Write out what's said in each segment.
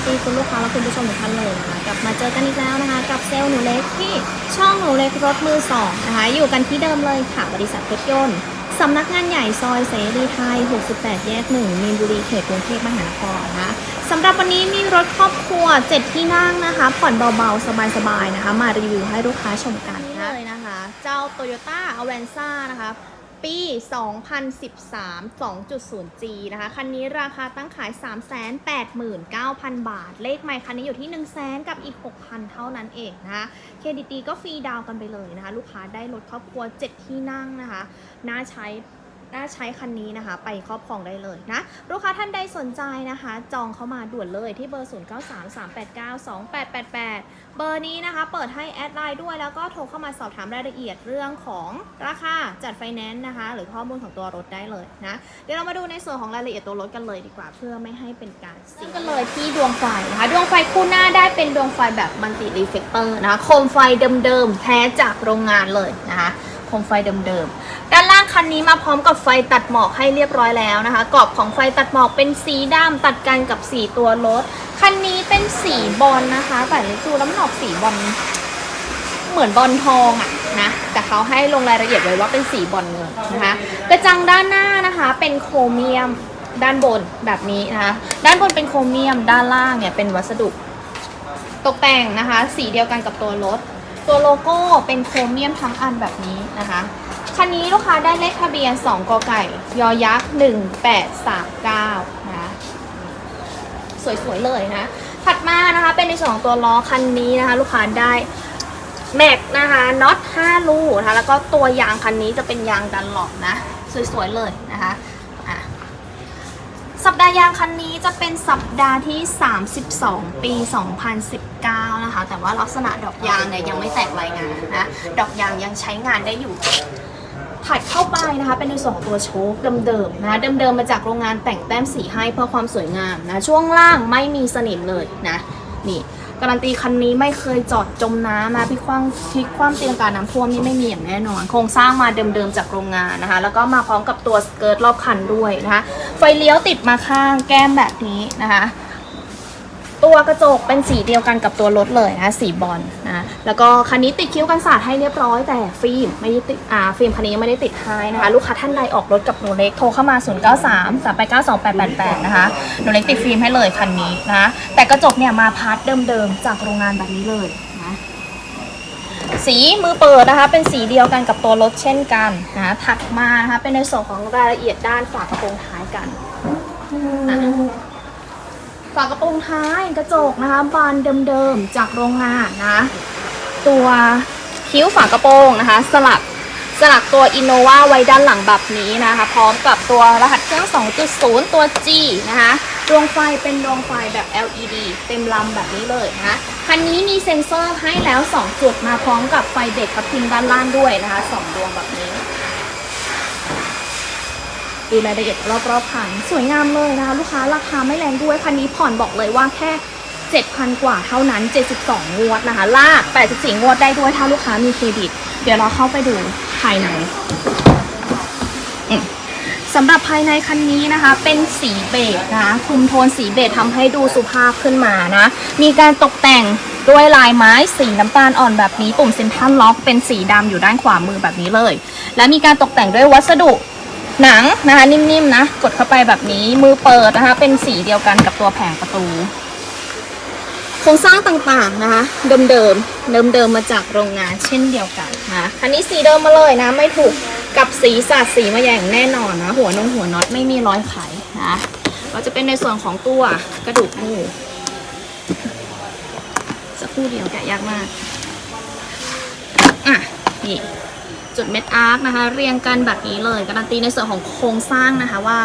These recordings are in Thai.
วัสดีคุณลูกค้าและคุณผู้ชมทุกท่านเลยนะคะกลับมาเจอกันอีกแล้วนะคะ กับเซลล์หนูเล็กที่ช่องหนูเล็กรถมือสองนะคะ อยู่กันที่เดิมเลยค่ะบริษัทเพชรยนต์สำนักงานใหญ่ซอยเสรีไทย 68 แยก 1 มีนบุรีเขตกรุงเทพมหานครนะคะสำหรับวันนี้มีรถครอบครัว 7 ที่นั่งนะคะ ผ่อนเบาๆ สบายๆนะคะ มารีวิวให้ลูกค้าชมกันเลยนะคะ เจ้า Toyota Avanza นะคะ ปี 2013 2.0G นะคะ คันนี้ราคาตั้งขาย 389,000 บาท เลขใหม่คันนี้อยู่ที่ 100,000กับอีก 6,000 เท่านั้นเองนะคะเครดิตดีก็ฟรีดาวกันไปเลยนะคะ ลูกค้าได้รถครอบครัว 7 ที่นั่งนะคะ น่าใช้ น่าใช้คันนี้นะคะ ไปครอบครองได้เลยนะลูกค้าท่านใดสนใจนะคะ จองเข้ามาด่วนเลยที่เบอร์ 0933892888 เบอร์นี้นะคะ เปิดให้แอดไลน์ด้วยแล้วก็โทรเข้ามาสอบถามรายละเอียดเรื่องของราคาจัดไฟแนนซ์นะคะ หรือข้อมูลของตัวรถได้เลยนะเดี๋ยวเรามาดูในส่วนของรายละเอียดตัวรถกันเลยดีกว่า เพื่อไม่ให้เป็นการเสียกันเลยที่ดวงไฟนะคะดวงไฟคู่หน้าได้เป็นดวงไฟแบบมัลติรีเฟกเตอร์นะคะโคมไฟเดิมๆแท้จากโรงงานเลยนะคะ คมไฟเดิมๆ ด้านล่างคันนี้มาพร้อมกับไฟตัดหมอกให้เรียบร้อยแล้วนะคะ กรอบของไฟตัดหมอกเป็นสีดำตัดกันกับสีตัวรถ คันนี้เป็นสีบอลนะคะ แต่ลิจูแล้วมันออกสีบอลเหมือนบอลทองอะนะ แต่เขาให้ลงรายละเอียดไว้ว่าเป็นสีบอลเงินนะคะ กระจังด้านหน้านะคะเป็นโครเมียมด้านบนแบบนี้นะคะ ด้านบนเป็นโครเมียม ด้านล่างเนี่ยเป็นวัสดุ ตกแต่งนะคะ สีเดียวกันกับตัวรถ ตัวโลโก้เป็นโครเมียมทั้งอันแบบนี้นะคะ คันนี้ลูกค้าได้เลขทะเบียน 2กไก่ ยอยักษ์ 1839 นะคะสวยๆเลยนะ ถัดมานะคะเป็นในส่วนของตัวล้อคันนี้นะคะ ลูกค้าได้แม็กนะคะน็อต5ลูกนะคะแล้วก็ตัวยางคันนี้จะเป็นยางดันหลอกนะ สวยๆเลยนะคะอะ สัปดาห์ยางคันนี้จะเป็นสัปดาห์ที่ 32 ปี 2019 นะคะ แต่ว่าลักษณะดอกยางเนี่ยยังไม่แตกรายงานนะ ดอกยางยังใช้งานได้อยู่ ถัดเข้าไปนะคะ เป็นในส่วนของตัวโชคเดิมๆนะ เดิมๆมาจากโรงงานแต่งแต้มสีให้เพื่อความสวยงามนะ ช่วงล่างไม่มีสนิมเลยนะ นี่ การันตีคันนี้ไม่เคยจอดจมน้ำนะพี่คว้างพี่คว่ำเตียงการน้ำท่วมนี่ไม่มีอย่างแน่นอน โครงสร้างมาเดิมๆจากโรงงานนะคะ แล้วก็มาพร้อมกับตัวสเกิร์ตรอบคันด้วยนะคะ ไฟเลี้ยวติดมาข้างแก้มแบบนี้นะคะ ตัวกระจกเป็นสีเดียวกันกับตัวรถเลยนะสีบอลนะ แล้วก็คันนี้ติดคิ้วกันสาดให้เรียบร้อยแต่ฟิล์มไม่ได้ติดอ่าฟิล์มคันนี้ยังไม่ได้ติดท้ายนะคะ ลูกค้าท่านใดออกรถกับหนูเล็กโทรเข้ามา 0 9 3 3 8 9 2 8 8 8 นะคะหนูเล็กติดฟิล์มให้เลยคันนี้นะแต่กระจกเนี่ยมาพาร์ทเดิมๆจากโรงงานแบบนี้เลยนะสีมือเปิดนะคะ เป็นสีเดียวกันกับตัวรถเช่นกันนะถัดมานะคะเป็นในส่วนของรายละเอียดด้านฝากระโปรงท้ายกันฝากระโปรงท้ายกระจกนะคะบานเดิมๆจากโรงงานนะ ตัวคิ้วฝากระโปรงนะคะ สลักสลักตัวอินโนวาไว้ด้านหลังแบบนี้นะคะ พร้อมกับตัวรหัสเครื่อง 2.0 ตัว G นะคะดวงไฟเป็นดวงไฟแบบ LED เต็มลำแบบนี้เลยนะคะคันนี้มีเซ็นเซอร์ให้แล้ว 2 จุดมาพร้อมกับไฟเด็กพับพิงด้านล่างด้วยนะคะ 2 ดวงแบบนี้ ดูรายละเอียดรอบๆคันสวยงามเลยนะคะ ลูกค้าราคาไม่แรงด้วย คันนี้ผ่อนบอกเลยว่าแค่ 7,000 กว่าเท่านั้น 72 งวดนะคะ ลาก 84 งวดได้ด้วยถ้าลูกค้ามีเครดิต เดี๋ยวเราเข้าไปดูภายในสำหรับภายในคันนี้นะคะ เป็นสีเบจนะคะคุมโทนสีเบจทำให้ดูสุภาพขึ้นมานะ มีการตกแต่งด้วยลายไม้สีน้ำตาลอ่อนแบบนี้ปุ่มเซ็นทรัลล็อกเป็นสีดำอยู่ด้านขวามือแบบนี้เลย และมีการตกแต่งด้วยวัสดุหนังนะคะนิ่มๆนะ กดเข้าไปแบบนี้มือเปิดนะคะ เป็นสีเดียวกันกับตัวแผงประตู โครงสร้างต่างๆนะคะ เดิมๆเดิมๆมาจากโรงงานเช่นเดียวกันนะคันนี้สีเดิมมาเลยนะไม่ถูกกับสีสาดสีมาอย่างแน่นอนนะ หัวนงหัวน็อตไม่มีรอยไขนะก็จะเป็นในส่วนของตัวกระดูกงูสักครู่เดียวแกะยากมากอะนี่จุดเม็ดอาร์คนะคะ เรียงกันแบบนี้เลย การันตีในส่วนของโครงสร้างนะคะว่า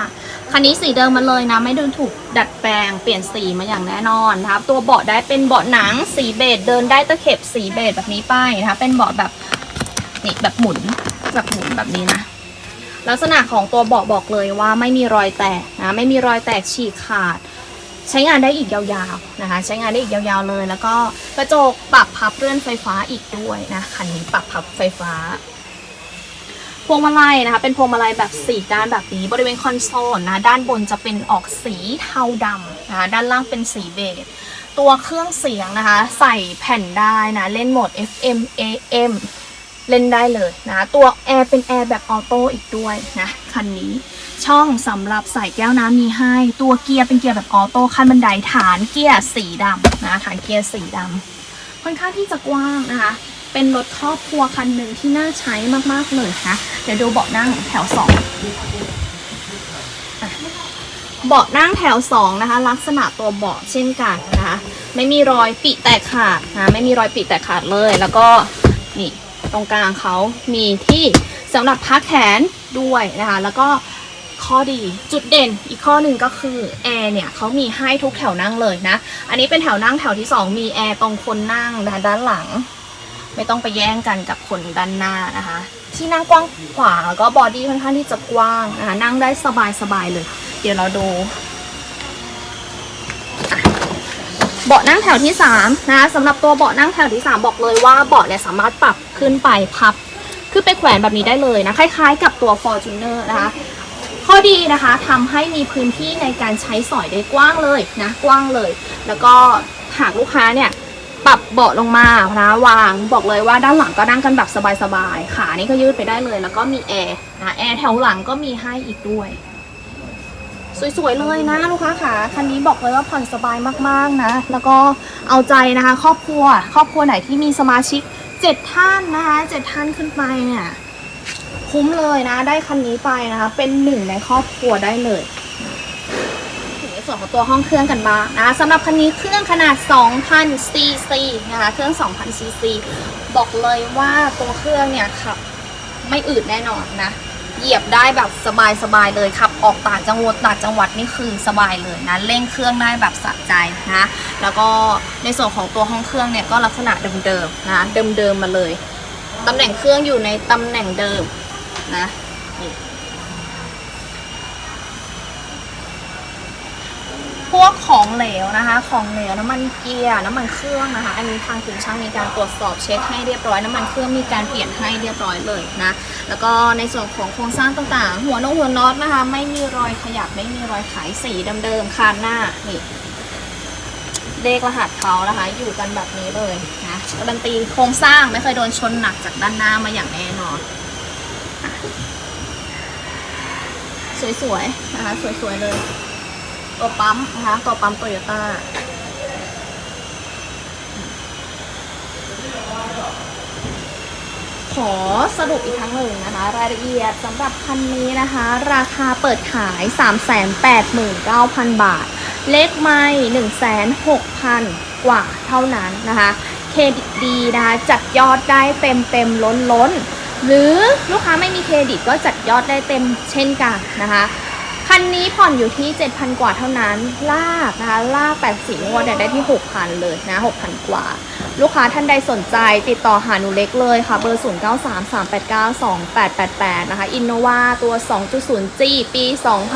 คันนี้สีเดิมมาเลยนะ ไม่โดนถูกดัดแปลงเปลี่ยนสีมาอย่างแน่นอนนะคะตัวเบาะได้เป็นเบาะหนังสีเบจเดินได้ตะเข็บสีเบจแบบนี้ไปนะคะเป็นเบาะแบบนี่แบบหมุนแบบหมุนแบบนี้นะลักษณะของตัวเบาะบอกเลยว่าไม่มีรอยแตกนะไม่มีรอยแตกฉีกขาด ใช้งานได้อีกยาวๆนะคะ ใช้งานได้อีกยาวๆเลย แล้วก็กระจกปรับพับเลื่อนไฟฟ้าอีกด้วยนะคันนี้ปรับพับไฟฟ้า พวงมาลัยนะคะ เป็นพวงมาลัยแบบสีก้านแบบนี้บริเวณคอนโซลนะ ด้านบนจะเป็นออกสีเทาดำนะคะด้านล่างเป็นสีเบจตัวเครื่องเสียงนะคะ ใส่แผ่นได้นะ เล่นโหมด FM AM เล่นได้เลยนะตัวแอร์เป็นแอร์แบบออโต้อีกด้วยนะคันนี้ช่องสำหรับใส่แก้วน้ำมีให้ ตัวเกียร์เป็นเกียร์แบบออโต้ขั้นบันไดฐานเกียร์สีดำนะฐานเกียร์สีดำค่อนข้างที่จะกว้างนะคะ เป็นรถครอบครัวคันหนึ่งที่น่าใช้มากๆเลยนะเดี๋ยวดูเบาะนั่งแถวสองเบาะนั่งแถวสองนะคะ ลักษณะตัวเบาะเช่นกันนะคะไม่มีรอยปิแตกขาดนะไม่มีรอยปิแตกขาดเลย แล้วก็นี่ตรงกลางเขามีที่สำหรับพักแขนด้วยนะคะ แล้วก็ข้อดีจุดเด่นอีกข้อหนึ่งก็คือแอร์เนี่ยเขามีให้ทุกแถวนั่งเลยนะ อันนี้เป็นแถวนั่งแถวที่สองมีแอร์ตรงคนนั่งนะด้านหลัง ไม่ต้องไปแย่งกันกับคนด้านหน้านะคะ ที่นั่งกว้างขวางแล้วก็บอดี้ค่อนข้างที่จะกว้างนะคะนั่งได้สบายสบายเลย เดี๋ยวเราดูเบาะนั่งแถวที่สามนะะสำหรับตัวเบาะนั่งแถวที่สามบอกเลยว่าเบาะเนี่ยสามารถปรับขึ้นไปพับขึ้นไปแขวนแบบนี้ได้เลยนะคล้ายๆ กับตัว Fortuner นะคะข้อดีนะคะทำให้มีพื้นที่ในการใช้สอยได้กว้างเลยนะกว้างเลย แล้วก็หากลูกค้าเนี่ย ปรับเบาะลงมานะวางบอกเลยว่าด้านหลังก็นั่งกันแบบสบายๆขานี่ก็ยืดไปได้เลย แล้วก็มีแอร์นะแอร์แถวหลังก็มีให้อีกด้วย สวยๆเลยนะลูกค้าขาคันนี้บอกเลยว่าผ่อนสบายมากๆนะ แล้วก็เอาใจนะคะ ครอบครัว ครอบครัวไหนที่มีสมาชิกเจ็ดท่านนะคะเจ็ดท่านขึ้นไปเนี่ยคุ้มเลยนะ ได้คันนี้ไปนะคะ เป็นหนึ่งในครอบครัวได้เลย ส่วนของตัวห้องเครื่องกันบ้างนะคะสำหรับคันนี้เครื่องขนาด 2,000 cc นะคะเครื่อง 2,000 cc บอกเลยว่าตัวเครื่องเนี่ยขับไม่อืดแน่นอนนะเหยียบได้แบบสบายๆเลยขับออกต่างจังหวัดต่างจังหวัดนี่คือสบายเลยนะเร่งเครื่องได้แบบสะใจนะแล้วก็ในส่วนของตัวห้องเครื่องเนี่ยก็ลักษณะเดิมๆนะเดิมๆมาเลยตำแหน่งเครื่องอยู่ในตำแหน่งเดิมนะนี่ พวกของเหลวนะคะ ของเหลวน้ำมันเกียร์น้ำมันเครื่องนะคะ อันนี้ทางถึงช่างมีการตรวจสอบเช็คให้เรียบร้อยน้ำมันเครื่องมีการเปลี่ยนให้เรียบร้อยเลยนะ แล้วก็ในส่วนของโครงสร้างต่างๆ หัวนงหัวน็อตนะคะ ไม่มีรอยขยับไม่มีรอยขายสีเดิมๆคานหน้านี่เลขรหัสเขานะคะ อยู่กันแบบนี้เลยนะการันตีโครงสร้างไม่เคยโดนชนหนักจากด้านหน้ามาอย่างแน่นอนสวยๆนะคะสวยๆเลย ตัวปั๊มนะคะ ตัวปั๊มโตโยต้าขอสรุปอีกครั้งหนึ่งนะคะ รายละเอียดสำหรับคันนี้นะคะ ราคาเปิดขาย 389,000 บาท เลขไม่106,000 กว่าเท่านั้นนะคะเครดิตดีนะคะจัดยอดได้เต็มเต็มล้นล้น หรือลูกค้าไม่มีเครดิตก็จัดยอดได้เต็มเช่นกันนะคะ คันนี้ผ่อนอยู่ที่ 7,000 กว่าเท่านั้น ลากนะคะลาก8สีงวดเนี่ยได้ที่ 6,000 เลยนะ 6,000 กว่า ลูกค้าท่านใดสนใจติดต่อหาหนูเล็กเลยค่ะ เบอร์ 0933892888 นะคะ อินโนวาตัว 2.0G ปี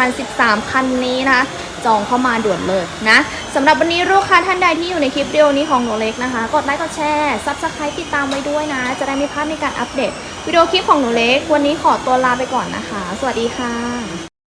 2013 คันนี้นะคะ จองเข้ามาด่วนเลยนะสำหรับวันนี้ลูกค้าท่านใดที่อยู่ในคลิปวิดีโอนี้ของหนูเล็กนะคะ กดไลค์กดแชร์ซับสไครต์ติดตามไว้ด้วยนะ จะได้ไม่พลาดในการอัปเดตวิดีโอคลิปของหนูเล็ก วันนี้ขอตัวลาไปก่อนนะคะ สวัสดีค่ะ